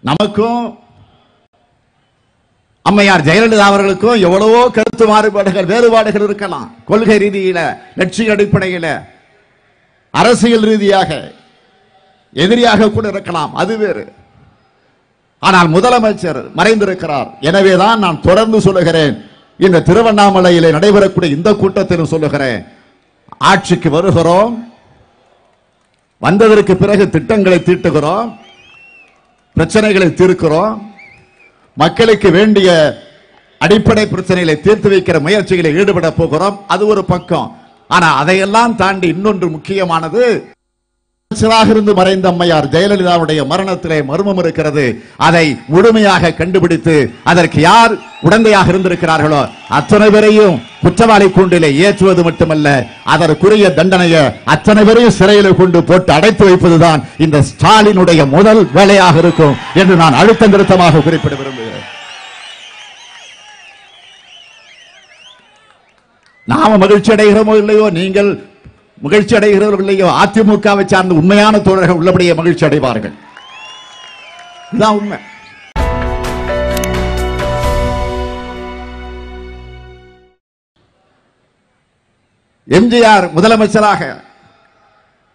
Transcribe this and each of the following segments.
நமக்கும் அம்மையார் ஜெயலலிதா அவர்களுக்கும் எவ்வளவோ கருத்து மாறுபாடுகள் வேறுபாடுகள் இருக்கலாம். கொள்கை ரீதியில லட்சிய அடிப்படையில அரசியல் ரீதியாக எதிரியாக கூட இருக்கலாம். அது வேறு. ஆனால் முதலமைச்சர் மறைந்திருக்கிறார். எனவேதான் நான் தொடர்ந்து சொல்லுகிறேன். இந்த திருவண்ணாமலையிலே நடைபெறக்கூடிய இந்த கூட்டத்திலும் சொல்லுகிறேன். ஆட்சிக்கு வருகிறோம். வந்ததற்கு பிறகு திட்டங்களை தீட்டுகிறோம். பிரச்சனைகளை தீர்க்கிறோம். மக்களுக்கு வேண்டிய அடிப்படை பிரச்சனைகளை தீர்த்து வைக்கிற முயற்சிகளை ஈடுபட போகிறோம். அது ஒரு பக்கம். ஆனா அதையெல்லாம் தாண்டி இன்னொன்று முக்கியமானது அமைச்சராக இருந்து மறைந்த அம்மையார் ஜெயலலிதாவுடைய மரணத்திலே மர்மம் இருக்கிறது. அதை முழுமையாக கண்டுபிடித்து அதற்கு யார் உடந்தையாக இருந்திருக்கிறார்களோ அத்தனை பேரையும் குற்றவாளி கூண்டிலே ஏற்றுவது மட்டுமல்ல அதற்குரிய தண்டனையை அத்தனை பேரையும் சிறையில் கொண்டு போட்டு அடைத்து வைப்பதுதான் இந்த ஸ்டாலினுடைய முதல் வேலையாக இருக்கும் என்று நான் அழுத்த நிறுத்தமாக குறிப்பிட விரும்புகிறேன். நாம மகிழ்ச்சி அடைகிறோமோ இல்லையோ? நீங்கள் மகிழ்ச்சி அடைகிறவர்கள் அதிமுகவை சார்ந்த உண்மையான தோழர்கள் உள்ளபடியே மகிழ்ச்சி அடைவார்கள். இதுதான் உண்மை. எம்ஜிஆர் முதலமைச்சராக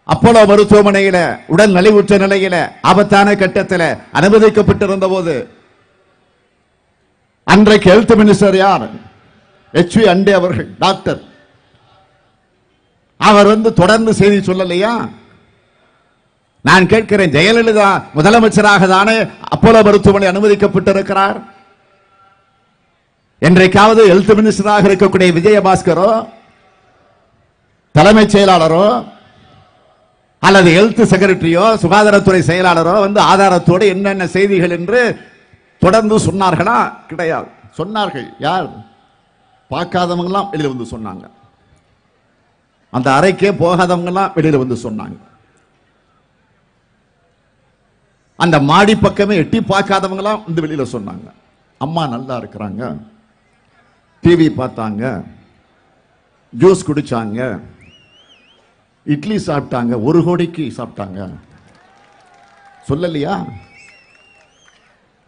அப்போலோ மருத்துவமனையில உடல் நலிவுற்ற நிலையில ஆபத்தான கட்டத்தில் அனுமதிக்கப்பட்டிருந்த போது அன்றைக்கு ஹெல்த் மினிஸ்டர் யார்? எச் வி அண்டே அவர்கள் டாக்டர். அவர் வந்து தொடர்ந்து செய்தி சொல்லலையா? நான் கேட்கிறேன் ஜெயலலிதா முதலமைச்சராக தானே அப்போலோ மருத்துவமனை அனுமதிக்கப்பட்டிருக்கிறார்? என்றைக்காவது ஹெல்த் மினிஸ்டராக இருக்கக்கூடிய விஜயபாஸ்கரோ தலைமைச் செயலாளரோ அல்லது ஹெல்த் செக்ரட்டரியோ சுகாதாரத்துறை செயலாளரோ வந்து ஆதாரத்தோடு என்னென்ன செய்திகள் என்று தொடர்ந்து சொன்னார்களா? கிடையாது. சொன்னார்கள். யார்? பார்க்காதவங்களாம் வெளியில் வந்து சொன்னாங்க. அந்த அறைக்கே போகாதவங்கலாம் வெளியில் வந்து சொன்னாங்க. அந்த மாடி பக்கமே எட்டி பார்க்காதவங்களாம் வந்து வெளியில் சொன்னாங்க. அம்மா நல்லா இருக்கிறாங்க. டிவி பார்த்தாங்க. ஜூஸ் குடிச்சாங்க. இட்லி சாப்பிட்டாங்க. ஒரு கோடிக்கு சாப்பிட்டாங்க. சொல்லலையா?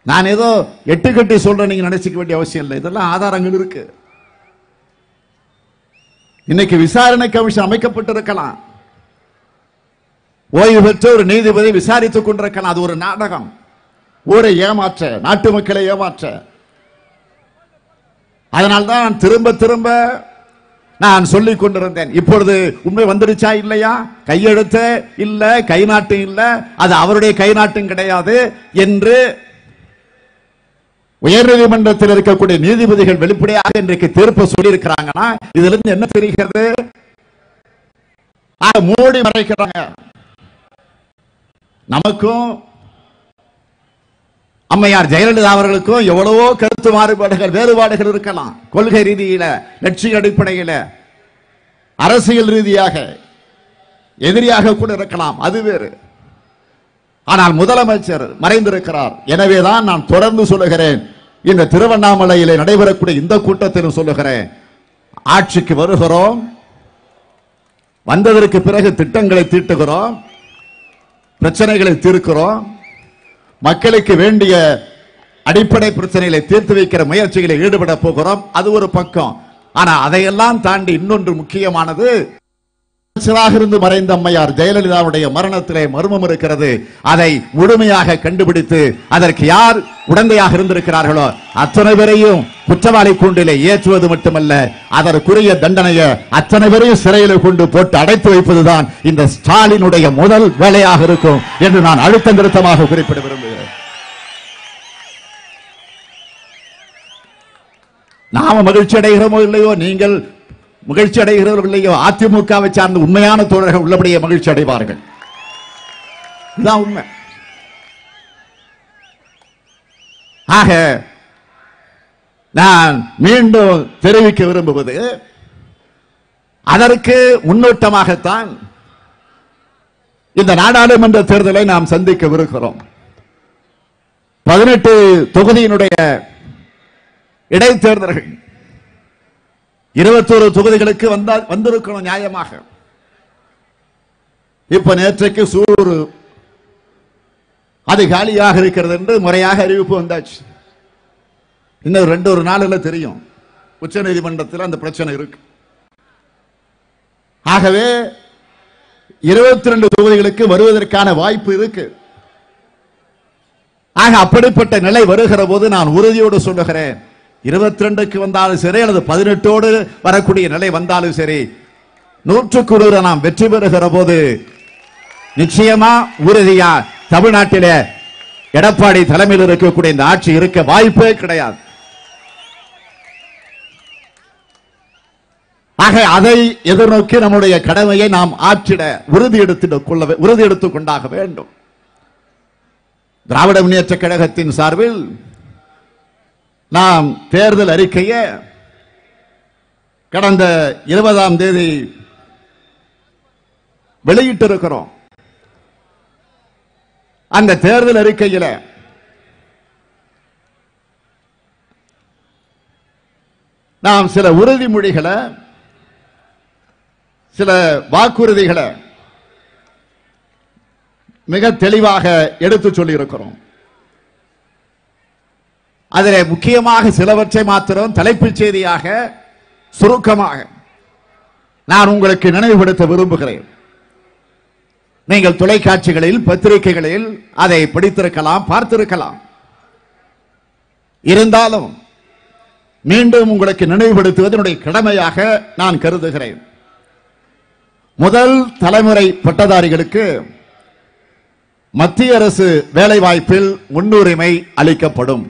நான் ஏதோ எட்டு கட்டி சொல்றேன் நீங்க நினச்சிக்க வேண்டிய அவசியம் இல்லை. இதெல்லாம் ஆதாரங்கள் இருக்குது இன்னைக்கு விசாரணை கமிஷன் அமைக்கப்பட்டிருக்கலாம். ஓய்வு பெற்ற ஒரு நீதிபதி விசாரித்துக் கொண்டிருக்கலாம். அது ஒரு நாடகம். ஊரை ஏமாற்ற நாட்டு மக்களை ஏமாற்ற. அதனால்தான் நான் திரும்ப திரும்ப நான் சொல்லிக் கொண்டிருந்தேன். இப்பொழுது உண்மை வந்துடுச்சா இல்லையா? கையெழுத்து இல்ல கை நாட்டு இல்ல. அது அவருடைய கை நாட்டும் கிடையாது என்று உயர்நீதிமன்றத்தில் இருக்கக்கூடிய நீதிபதிகள் வெளிப்படையாக இன்றைக்கு தீர்ப்பு சொல்லியிருக்கிறாங்கன்னா இதுல இருந்து என்ன தெரிகிறது? மூடி மறைக்கிறாங்க. நமக்கும் அம்மையார் ஜெயலலிதா அவர்களுக்கும் எவ்வளவோ கருத்து மாறுபாடுகள் வேறுபாடுகள் இருக்கலாம். கொள்கை ரீதியில லட்சிய அடிப்படையில அரசியல் ரீதியாக எதிரியாக கூட இருக்கலாம். அது வேறு. ஆனால் முதலமைச்சர் மறைந்திருக்கிறார். எனவேதான் நான் தொடர்ந்து சொல்லுகிறேன். இந்த திருவண்ணாமலையிலே நடைபெறக்கூடிய இந்த கூட்டத்திலும் சொல்லுகிறேன் ஆட்சிக்கு வருகிறோம் வந்ததற்கு பிறகு திட்டங்களை தீட்டுகிறோம் பிரச்சனைகளை தீர்க்கிறோம் மக்களுக்கு வேண்டிய அடிப்படை பிரச்சனைகளை தீர்த்து வைக்கிற முயற்சிகளை ஈடுபட போகிறோம். அது ஒரு பக்கம். ஆனா அதையெல்லாம் தாண்டி இன்னொன்று முக்கியமானது அமைச்சராக இருந்து மறைந்த அம்மையார் ஜெயலலிதாவுடைய மரணத்திலே மர்மம் இருக்கிறது. அதை முழுமையாக கண்டுபிடித்து அதற்கு யார் உடந்தையாக இருந்திருக்கிறார்களோ அத்தனை பேரையும் குற்றவாளி கூண்டிலே ஏற்றுவது மட்டுமல்ல அதற்குரிய தண்டனையை அத்தனை பேரையும் சிறையில் கொண்டு போட்டு அடைத்து வைப்பதுதான் இந்த ஸ்டாலினுடைய முதல் வேலையாக இருக்கும் என்று நான் அழுத்த நிறுத்தமாக குறிப்பிட விரும்புகிறேன். நாம மகிழ்ச்சி அடைகிறோமோ இல்லையோ நீங்கள் மகிழ்ச்சி அடைகிறவர்களையோ அதிமுகவை சார்ந்த உண்மையான தோழர்கள் உள்ளபடியே மகிழ்ச்சி அடைவார்கள். இதுதான் உண்மை. ஆக நான் மீண்டும் தெரிவிக்க விரும்புவது அதற்கு முன்னோட்டமாகத்தான் இந்த நாடாளுமன்ற தேர்தலை நாம் சந்திக்கவிருக்கிறோம் பதினெட்டு தொகுதியினுடைய இடைத்தேர்தல்கள் இருபத்தோரு தொகுதிகளுக்கு வந்தா வந்திருக்கணும் நியாயமாக. இப்ப நேற்றைக்கு சூலூர் அது காலியாக இருக்கிறது என்று முறையாக அறிவிப்பு வந்தாச்சு. இன்னும் ரெண்டு ஒரு நாள்ல தெரியும். உச்ச நீதிமன்றத்தில் அந்த பிரச்சனை இருக்கு. ஆகவே இருபத்தி ரெண்டு தொகுதிகளுக்கு வருவதற்கான வாய்ப்பு இருக்கு. ஆக அப்படிப்பட்ட நிலை வருகிற போது நான் உறுதியோடு சொல்லுகிறேன். இருபத்தி ரெண்டுக்கு வந்தாலும் சரி அல்லது பதினெட்டோடு வரக்கூடிய நிலை வந்தாலும் சரி நூற்றுக்கு நூறு நாம் வெற்றி பெறுகிற போது நிச்சயமா உறுதியா தமிழ்நாட்டிலே எடப்பாடி தலைமையில் இருக்கக்கூடிய இந்த ஆட்சி இருக்க வாய்ப்பே கிடையாது. ஆக அதை எதிர்நோக்கி நம்முடைய கடமையை நாம் ஆற்றிட உறுதி எடுத்து கொள்ள உறுதி எடுத்துக் கொண்டாக வேண்டும். திராவிட முன்னேற்ற கழகத்தின் சார்பில் நாம் தேர்தல் அறிக்கையை கடந்த இருபதாம் தேதி வெளியிட்டிருக்கிறோம். அந்த தேர்தல் அறிக்கையில நாம் சில உறுதிமொழிகளை சில வாக்குறுதிகளை மிக தெளிவாக எடுத்து சொல்லியிருக்கிறோம். அதில் முக்கியமாக சிலவற்றை மாத்திரம் தலைப்புச் செய்தியாக சுருக்கமாக நான் உங்களுக்கு நினைவுபடுத்த விரும்புகிறேன். நீங்கள் தொலைக்காட்சிகளில் பத்திரிகைகளில் அதை படித்திருக்கலாம் பார்த்திருக்கலாம். இருந்தாலும் மீண்டும் உங்களுக்கு நினைவுபடுத்துவதனுடைய கடமையாக நான் கருதுகிறேன். முதல் தலைமுறை பட்டதாரிகளுக்கு மத்திய அரசு வேலைவாய்ப்பில் முன்னுரிமை அளிக்கப்படும்.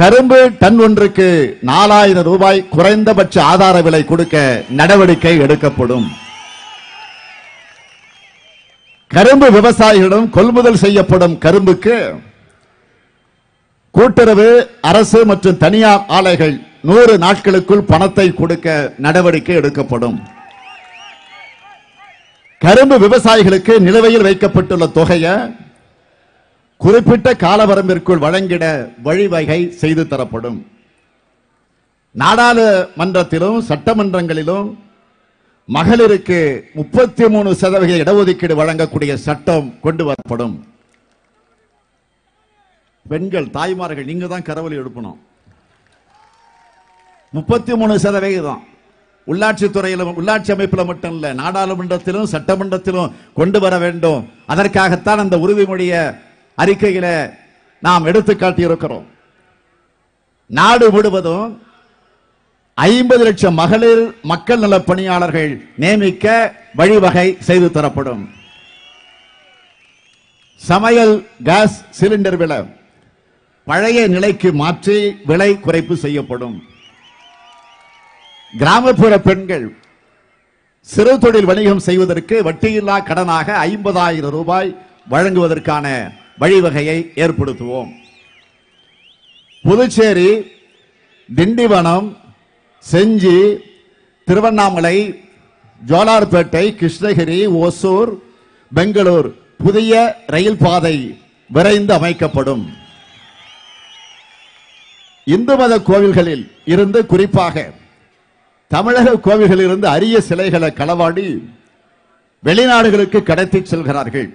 கரும்பு டன் ஒன்றுக்கு நாலாயிரம் ரூபாய் குறைந்தபட்ச ஆதார விலை கொடுக்க நடவடிக்கை எடுக்கப்படும். கரும்பு விவசாயிகளிடம் கொள்முதல் செய்யப்படும் கரும்புக்கு கூட்டுறவு அரசு மற்றும் தனியார் ஆலைகள் நூறு நாட்களுக்குள் பணத்தை கொடுக்க நடவடிக்கை எடுக்கப்படும். கரும்பு விவசாயிகளுக்கு நிலுவையில் வைக்கப்பட்டுள்ள தொகையை குறிப்பிட்ட காலவரம்பிற்குள் வழங்கிட வழிவகை செய்து தரப்படும். நாடாளுமன்றத்திலும் சட்டமன்றங்களிலும் மகளிருக்கு முப்பத்தி மூணு சதவிகித இடஒதுக்கீடு வழங்கக்கூடிய சட்டம் கொண்டு வரப்படும். பெண்கள் தாய்மார்கள் நீங்க தான் கரவலி எழுப்பணும். முப்பத்தி மூணு சதவிகிதம் உள்ளாட்சி உள்ளாட்சி அமைப்பில் மட்டும் இல்லை நாடாளுமன்றத்திலும் சட்டமன்றத்திலும் கொண்டு வர வேண்டும். அதற்காகத்தான் அந்த உறுதிமொழியை அறிக்கையில நாம் எடுத்து காட்டியிருக்கிறோம் நாடு முழுவதும் ஐம்பது லட்சம் மகளிர் மக்கள் நல பணியாளர்கள் நியமிக்க வழிவகை செய்து தரப்படும். சமையல் கேஸ் சிலிண்டர் விலை பழைய நிலைக்கு மாற்றி விலை குறைப்பு செய்யப்படும். கிராமப்புற பெண்கள் சிறு தொழில் வணிகம் செய்வதற்கு வட்டியில்லா கடனாக ஐம்பதாயிரம் ரூபாய் வழங்குவதற்கான வழிவகையை ஏற்படுத்துவோம். புதுச்சேரி திண்டிவனம் செஞ்சி திருவண்ணாமலை ஜோலார்பேட்டை கிருஷ்ணகிரி ஒசூர் பெங்களூர் புதிய ரயில் பாதை விரைந்து அமைக்கப்படும். இந்து மத கோவில்களில் இருந்து குறிப்பாக தமிழக கோவில்களில் இருந்து அரிய சிலைகளை களவாடி வெளிநாடுகளுக்கு கடத்தி செல்கிறார்கள்.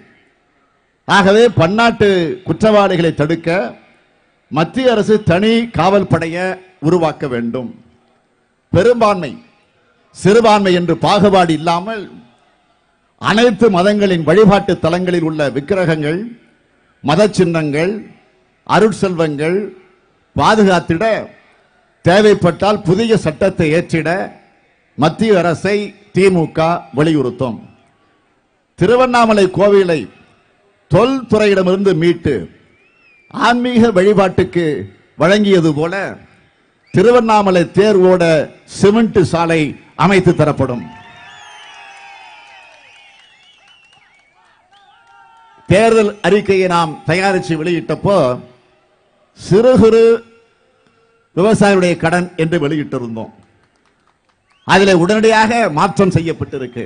ஆகவே பன்னாட்டு குற்றவாளிகளை தடுக்க மத்திய அரசு தனி காவல் படையை உருவாக்க வேண்டும். பெரும்பான்மை சிறுபான்மை என்று பாகுபாடு இல்லாமல் அனைத்து மதங்களின் வழிபாட்டு தலங்களில் உள்ள விக்கிரகங்கள் மத சின்னங்கள் அருட்செல்வங்கள் பாதுகாத்திட தேவைப்பட்டால் புதிய சட்டத்தை ஏற்றிட மத்திய அரசை திமுக வலியுறுத்தும். திருவண்ணாமலை கோவிலை தொல்துறையிடமிருந்து மீட்டு ஆன்மீக வழிபாட்டுக்கு வழங்கியது போல திருவண்ணாமலை தேர் ஓட சிமெண்ட் சாலை அமைத்து தரப்படும். தேர்தல் அறிக்கையை நாம் தயாரித்து வெளியிட்டப்போ சிறு குறு விவசாயிகளுடைய கடன் என்று வெளியிட்டிருந்தோம். அதில் உடனடியாக மாற்றம் செய்யப்பட்டிருக்கு.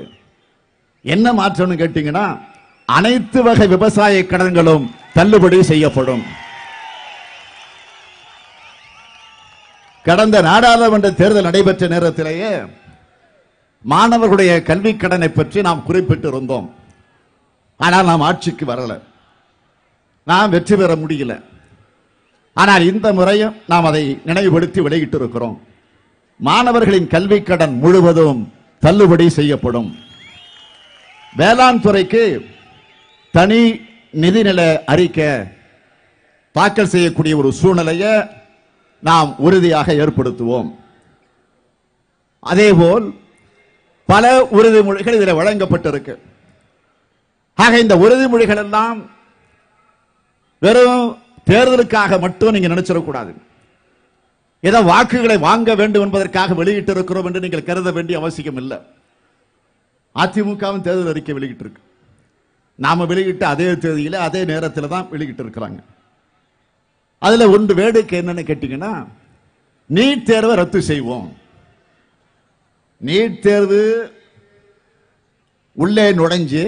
என்ன மாற்றம்னு கேட்டீங்கன்னா அனைத்து வகை விவசாய கடன்களும் தள்ளுபடி செய்யப்படும். கடந்த நாடாளுமன்ற தேர்தல் நடைபெற்ற நேரத்திலேயே மாணவர்களுடைய கல்வி கடனை பற்றி நாம் குறிப்பிட்டிருந்தோம். ஆனால் நாம் ஆட்சிக்கு வரல. நாம் வெற்றி பெற முடியல. ஆனால் இந்த முறையும் நாம் அதை நினைவுபடுத்தி வெளியிட்டு இருக்கிறோம் மாணவர்களின் கல்வி கடன் முழுவதும் தள்ளுபடி செய்யப்படும். வேளாண் துறைக்கு தனி நிதிநிலை அறிக்கை தாக்கல் செய்யக்கூடிய ஒரு சூழ்நிலையை நாம் உறுதியாக ஏற்படுத்துவோம். அதேபோல் பல உறுதிமொழிகள் இதில் வழங்கப்பட்டிருக்கு. ஆக இந்த உறுதிமொழிகள் எல்லாம் வெறும் தேர்தலுக்காக மட்டும் நீங்க நினைச்சிடக்கூடாது ஏதோ வாக்குகளை வாங்க வேண்டும் என்பதற்காக வெளியிட்டு இருக்கிறோம் என்று நீங்கள் கருத வேண்டிய அவசியம் இல்லை அதிமுகவும் தேர்தல் அறிக்கை வெளியிட்டிருக்கு. நாம வெளியிட்ட அதே தேதியில் அதே நேரத்தில் தான் வெளியிட்டு இருக்கிறாங்க அதுல ஒன்று வேடிக்கை என்னன்னு கேட்டிங்கன்னா நீட் தேர்வை ரத்து செய்வோம். நீட் தேர்வு உள்ளே நுழைஞ்சு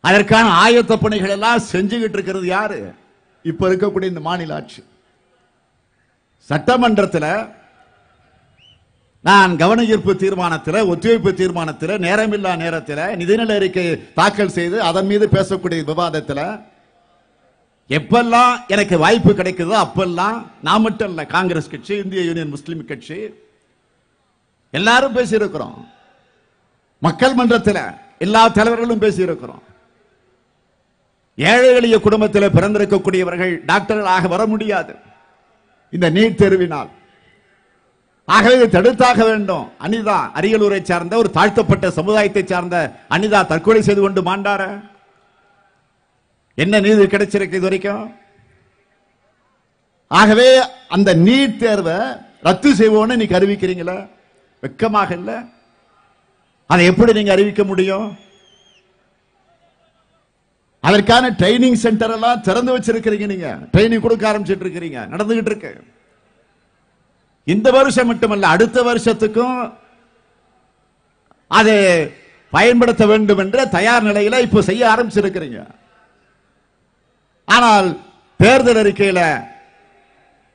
அதற்கான ஆயத்த பணிகள் எல்லாம் செஞ்சுக்கிட்டு இருக்கிறது யாரு? இப்ப இருக்கக்கூடிய இந்த மாநில ஆட்சி. சட்டமன்றத்தில் நான் கவன ஈர்ப்பு தீர்மானத்தில் ஒத்திவைப்பு தீர்மானத்தில் நேரமில்லா நேரத்தில் நிதிநிலை அறிக்கை தாக்கல் செய்து அதன் மீது பேசக்கூடிய விவாதத்தில் எப்பெல்லாம் எனக்கு வாய்ப்பு கிடைக்குதோ அப்பெல்லாம் நான் மட்டும் இல்லை காங்கிரஸ் கட்சி இந்திய யூனியன் முஸ்லீம் கட்சி எல்லாரும் பேசியிருக்கிறோம். மக்கள் மன்றத்தில் எல்லா தலைவர்களும் பேசியிருக்கிறோம். ஏழை எளிய குடும்பத்தில் பிறந்திருக்கக்கூடியவர்கள் டாக்டர்களாக வர முடியாது. இந்த நீட் தேர்வினால் ஆகவே இதை தடுத்தாக வேண்டும். அனிதா அரியலூரை சார்ந்த ஒரு தாழ்த்தப்பட்ட சமுதாயத்தை சார்ந்த அனிதா தற்கொலை செய்து கொண்டு மாண்டார? என்ன நீதி கிடைச்சிருக்கு இது வரைக்கும் ஆகவே அந்த நீட் தேர்வை ரத்து செய்வோம்னு நீங்க அறிவிக்கிறீங்களா? வெக்கமாக இல்ல. அதை எப்படி நீங்க அறிவிக்க முடியும்? அதற்கான ட்ரைனிங் சென்டர் எல்லாம் திறந்து வச்சிருக்கிறீங்க நீங்க. ட்ரைனிங் கொடுக்க ஆரம்பிச்சிட்டு இருக்கிறீங்க. நடந்துகிட்டு இருக்கு. இந்த வருஷம் மட்டுமல்ல அடுத்த வருஷத்துக்கும் அதை பயன்படுத்த வேண்டும் என்ற தயார் நிலையில இப்போ செய்ய ஆரம்பிச்சிருக்கிறீங்க. ஆனால் தேர்தல் அறிக்கையில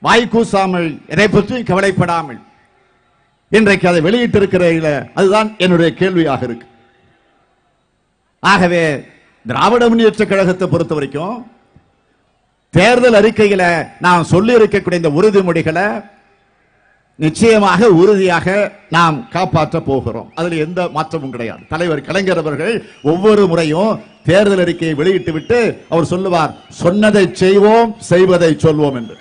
வாய் கூசாமல் எதை பற்றியும் கவலைப்படாமல் இன்றைக்கு அதை வெளியிட்டிருக்கிறீர்கள அதுதான் என்னுடைய கேள்வியாக இருக்கு. ஆகவே திராவிட முன்னேற்ற கழகத்தை பொறுத்த வரைக்கும் தேர்தல் அறிக்கையில நான் சொல்லி இருக்கக்கூடிய இந்த உறுதிமொழிகளை நிச்சயமாக உறுதியாக நாம் காப்பாற்ற போகிறோம். அதுல எந்த மாற்றமும் கிடையாது. தலைவர் கலைஞர் அவர்கள் ஒவ்வொரு முறையும் தேர்தல் அறிக்கையை வெளியிட்டு விட்டு அவர் சொல்லுவார் சொன்னதை செய்வோம் செய்வதை சொல்வோம் என்று.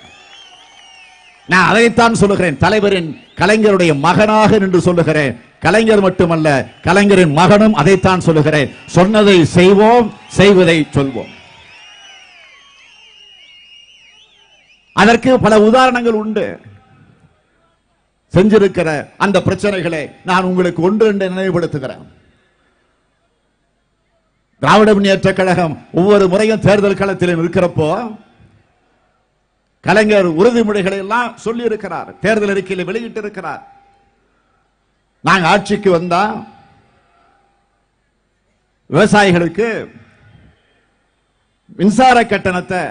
நான் அதைத்தான் சொல்லுகிறேன். தலைவரின் கலைஞருடைய மகனாக நின்று சொல்லுகிறேன். கலைஞர் மட்டுமல்ல கலைஞரின் மகனும் அதைத்தான் சொல்லுகிறேன். சொன்னதை செய்வோம் செய்வதை சொல்வோம். அதற்கு பல உதாரணங்கள் உண்டு. செஞ்சிருக்கிற அந்த பிரச்சனைகளை நான் உங்களுக்கு ஒன்று என்று நினைவுபடுத்துகிறேன். திராவிட முன்னேற்ற கழகம் ஒவ்வொரு முறையும் தேர்தல் களத்திலும் இருக்கிறப்போ கலைஞர் உறுதிமொழிகளை எல்லாம் சொல்லி இருக்கிறார் தேர்தல் அறிக்கையில் வெளியிட்டு இருக்கிறார் நாங்க ஆட்சிக்கு வந்தா விவசாயிகளுக்கு மின்சார கட்டணத்தை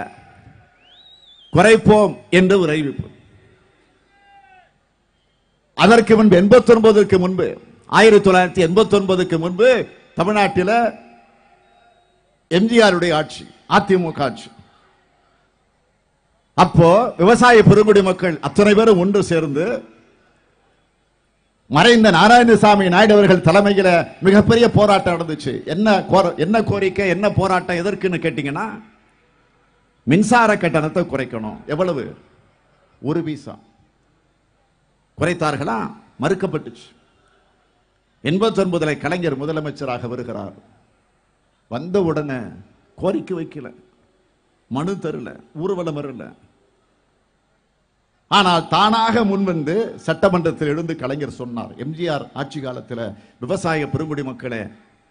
குறைப்போம் என்று ஒரு அறிவிப்பு. அதற்கு முன்பு எண்பத்தி ஒன்பதுக்கு முன்பு ஆயிரத்தி தொள்ளாயிரத்தி எண்பத்தி ஒன்பதுக்கு முன்பு தமிழ்நாட்டில் எம்ஜிஆருடைய ஆட்சி அதிமுக ஆட்சி. அப்போ விவசாய பெருங்குடி மக்கள் அத்தனை பேரும் ஒன்று சேர்ந்து மறைந்த நாராயணசாமி நாயுடு அவர்கள் தலைமையில் மிகப்பெரிய போராட்டம் நடந்துச்சு. என்ன கோர- என்ன கோரிக்கை என்ன போராட்டம் எதற்குன்னு கேட்டீங்கன்னா மின்சார கட்டணத்தை குறைக்கணும். எவ்வளவு? ஒரு பீசா. குறைத்தார்களா? மறுக்கப்பட்டுச்சு. எண்பத்தி ஒன்பதுல கலைஞர் முதலமைச்சராக வருகிறார். வந்த உடனே கோரிக்கை வைக்கல. மனு தரல ஊர்வலம் வரல. ஆனால் தானாக முன்வந்து சட்டமன்றத்தில் எழுந்து கலைஞர் சொன்னார். எம்ஜிஆர் ஆட்சி காலத்தில் விவசாய பெருங்குடி மக்களை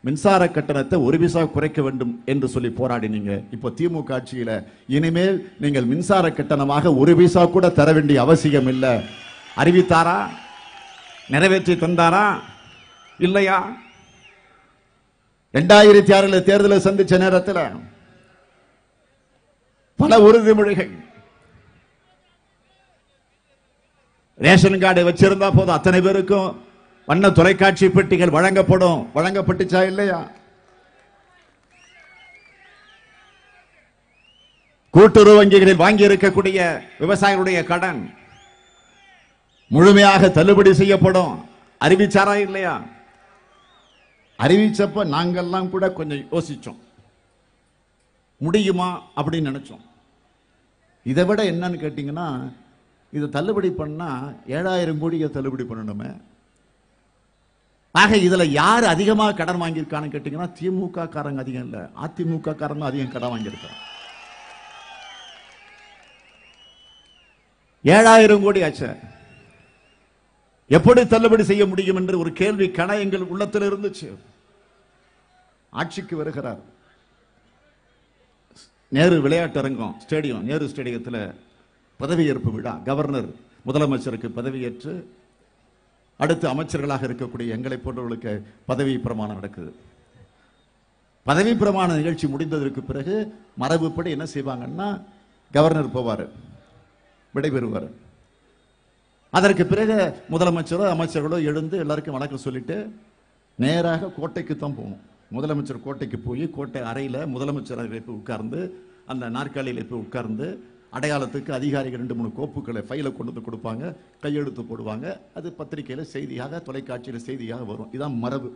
மின்சார கட்டணத்தை ஒரு பைசா குறைக்க வேண்டும் என்று சொல்லி போராடினீங்க. இப்போ திமுக ஆட்சியில இனிமேல் நீங்கள் மின்சார கட்டணமாக ஒரு பைசா கூட தர வேண்டிய அவசியம் இல்லை. அறிவித்தாரா? நிறைவேற்றி தந்தாரா? இல்லையா? ரெண்டாயிரத்தி ஆறில் தேர்தலை சந்திச்ச நேரத்தில் பல உறுதிமொழிகள் ரேஷன் கார்டு வச்சிருந்தா போதும். அத்தனை பேருக்கும் வண்ண தொலைக்காட்சி பெட்டிகள் வழங்கப்படும். வழங்கப்பட்டுச்சா இல்லையா? கூட்டுறவு வங்கிகளில் வாங்கி இருக்கக்கூடிய விவசாயிகளுடைய கடன் முழுமையாக தள்ளுபடி செய்யப்படும். அறிவிச்சாரா இல்லையா? அறிவிச்சப்ப நாங்கெல்லாம் கூட கொஞ்சம் யோசிச்சோம். முடியுமா அப்படின்னு நினைச்சோம். இதை விட என்னன்னு கேட்டீங்கன்னா இதை தள்ளுபடி பண்ணா ஏழாயிரம் கோடியை தள்ளுபடி பண்ணணுமே. ஆக இதுல யார் அதிகமாக கடன் வாங்கியிருக்கான்னு கேட்டீங்கன்னா திமுக காரங்க அதிகம் இல்ல. அதிமுக காரங்க அதிகம் கடன் வாங்கியிருக்காங்க. ஏழாயிரம் கோடி ஆச்சு. எப்படி தள்ளுபடி செய்ய முடியும் என்று ஒரு கேள்வி கண எங்கள் உள்ளத்தில் இருந்துச்சு. ஆட்சிக்கு வருகிறார். நேரு விளையாட்டரங்கம் ஸ்டேடியம் நேரு ஸ்டேடியத்தில் பதவியேற்பு விழா. கவர்னர் முதலமைச்சருக்கு பதவியேற்று அடுத்து அமைச்சர்களாக இருக்கக்கூடிய எங்களை போன்றவர்களுக்கு பதவி பிரமாணம் நடக்குது. பதவி பிரமாண நிகழ்ச்சி முடிந்ததற்கு பிறகு மரபுப்படி என்ன செய்வாங்கன்னா கவர்னர் போவார் விடைபெறுவார். அதற்கு பிறகு முதலமைச்சரோ அமைச்சர்களோ எழுந்து எல்லாருக்கும் வணக்கம் சொல்லிட்டு நேராக கோட்டைக்கு தான் போகணும். முதலமைச்சர் கோட்டைக்கு போய் கோட்டை அறையில் முதலமைச்சர் அறையில் போய் உட்கார்ந்து அந்த நாற்காலியில் போய் உட்கார்ந்து அடையாளத்துக்கு அதிகாரிகள் ரெண்டு மூணு கோப்புகளை ஃபைலை கொண்டு வந்து கொடுப்பாங்க கையெழுத்து போடுவாங்க. அது பத்திரிகையில் செய்தியாக தொலைக்காட்சியில் செய்தியாக வரும். இதான் மரபு.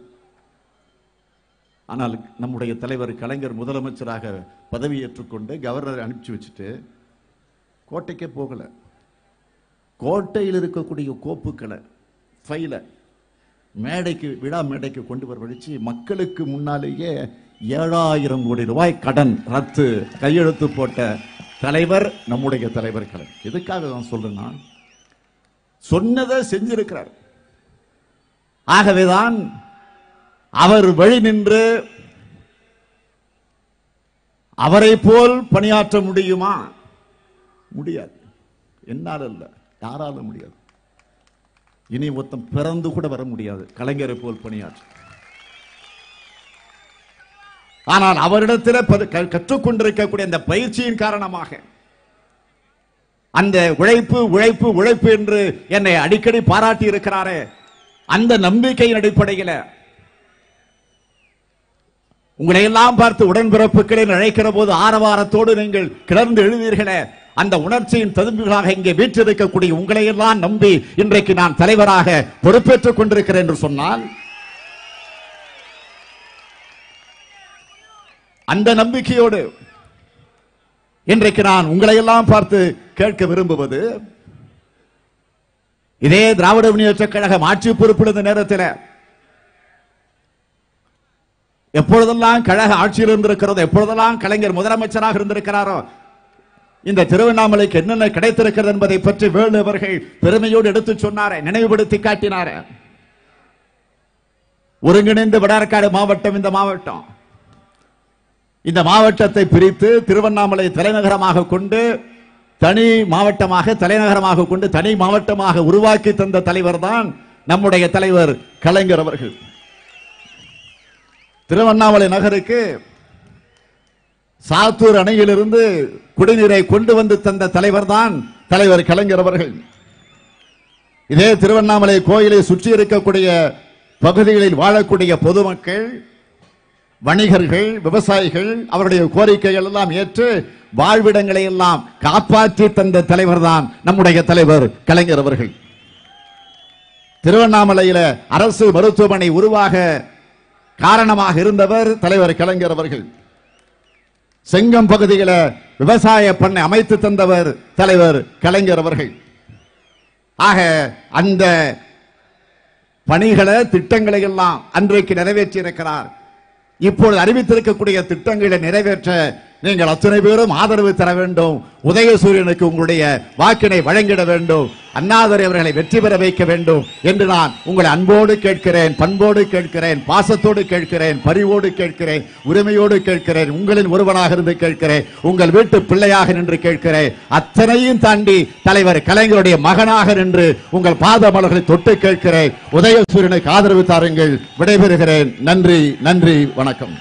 ஆனால் நம்முடைய தலைவர் கலைஞர் முதலமைச்சராக பதவியேற்றுக்கொண்டு கவர்னரை அனுப்பிச்சு வச்சுட்டு கோட்டைக்கே போகலை. கோட்டையில் இருக்கக்கூடிய கோப்புக்களை ஃபைலை மேடைக்கு விழா மேடைக்கு கொண்டு வர வழிச்சு மக்களுக்கு முன்னாலேயே ஏழாயிரம் கோடி ரூபாய் கடன் ரத்து கையெழுத்து போட்ட தலைவர் நம்முடைய தலைவர் கடன் எதுக்காக நான் சொல்றேன்னா சொன்னதை செஞ்சிருக்கிறார். ஆகவேதான் அவர் வழி நின்று அவரை போல் பணியாற்ற முடியுமா? முடியாது. என்னால் இல்லை. யாராலும் முடியாது. இனி ஒருத்தன் பிறந்து கூட வர முடியாது. கலைஞரை போல் பணியாற்ற. ஆனால் அவரிடத்தில் க- கற்றுக்கொண்டிருக்கக்கூடிய அந்த பயிற்சியின் காரணமாக அந்த உழைப்பு உழைப்பு உழைப்பு என்று என்னை அடிக்கடி பாராட்டி இருக்கிறாரே அந்த நம்பிக்கையின் அடிப்படையில் உங்களை எல்லாம் பார்த்து உடன்பிறப்புகளை அழைக்கிற போது ஆரவாரத்தோடு நீங்கள் கிளர்ந்து எழுவீர்களே அந்த உணர்ச்சியின் ததும்புகளாக இங்கே வீற்றிருக்கக்கூடிய உங்களை எல்லாம் நம்பி இன்றைக்கு நான் தலைவராக பொறுப்பேற்றுக் கொண்டிருக்கிறேன் என்று சொன்னால் அந்த நம்பிக்கையோடு இன்றைக்கு நான் உங்களை எல்லாம் பார்த்து கேட்க விரும்புவது இதே திராவிட முன்னேற்ற கழகம் ஆட்சி பொறுப்பில் இருந்த நேரத்தில் எப்பொழுதெல்லாம் கழக ஆட்சியில் இருந்திருக்கிறதோ எப்பொழுதெல்லாம் கலைஞர் முதலமைச்சராக இருந்திருக்கிறாரோ இந்த திருவண்ணாமலைக்கு என்னென்ன கிடைத்திருக்கிறது என்பதை பற்றி வேலு அவர்கள் பெருமையோடு எடுத்து சொன்னாரே நினைவுபடுத்தி காட்டினார. ஒருங்கிணைந்த வடார்காடு மாவட்டம் இந்த மாவட்டம். இந்த மாவட்டத்தை பிரித்து திருவண்ணாமலை தலைநகரமாக கொண்டு தனி மாவட்டமாக தலைநகரமாக கொண்டு தனி மாவட்டமாக உருவாக்கி தந்த தலைவர் தான் நம்முடைய தலைவர் கலைஞர் அவர்கள். திருவண்ணாமலை நகருக்கு சாத்தூர் அணையிலிருந்து குடிநீரை கொண்டு வந்து தந்த தலைவர் தான் தலைவர் கலைஞர் அவர்கள். இதே திருவண்ணாமலை கோயிலை சுற்றி இருக்கக்கூடிய பகுதிகளில் வாழக்கூடிய பொதுமக்கள் வணிகர்கள் விவசாயிகள் அவருடைய கோரிக்கைகள் எல்லாம் ஏற்று வாழ்விடங்களை எல்லாம் காப்பாற்றி தந்த தலைவர் தான் நம்முடைய தலைவர் கலைஞர் அவர்கள். திருவண்ணாமலையில அரசு மருத்துவமனை உருவாக காரணமாக இருந்தவர் தலைவர் கலைஞர் அவர்கள். செங்கம் பகுதியில விவசாய பண்ணை அமைத்து தந்தவர் தலைவர் கலைஞர் அவர்கள். ஆக அந்த பணிகளை திட்டங்களை எல்லாம் அன்றைக்கு நிறைவேற்றி இருக்கிறார் இப்பொழுது அறிவித்திருக்கக்கூடிய திட்டங்களை நிறைவேற்ற நீங்கள் அத்தனை பேரும் ஆதரவு தர வேண்டும். உதயசூரியனுக்கு உங்களுடைய வாக்கினை வழங்கிட வேண்டும். அண்ணாதுரை அவர்களை வெற்றி பெற வைக்க வேண்டும் என்று நான் உங்களை அன்போடு கேட்கிறேன் பண்போடு கேட்கிறேன் பாசத்தோடு கேட்கிறேன் பரிவோடு கேட்கிறேன் உரிமையோடு கேட்கிறேன் உங்களின் ஒருவனாக இருந்து கேட்கிறேன் உங்கள் வீட்டு பிள்ளையாக நின்று கேட்கிறேன். அத்தனையும் தாண்டி தலைவர் கலைஞருடைய மகனாக நின்று உங்கள் பாத மலர்களை தொட்டு கேட்கிறேன். உதயசூரியனுக்கு ஆதரவு தாருங்கள். விடைபெறுகிறேன். நன்றி நன்றி வணக்கம்.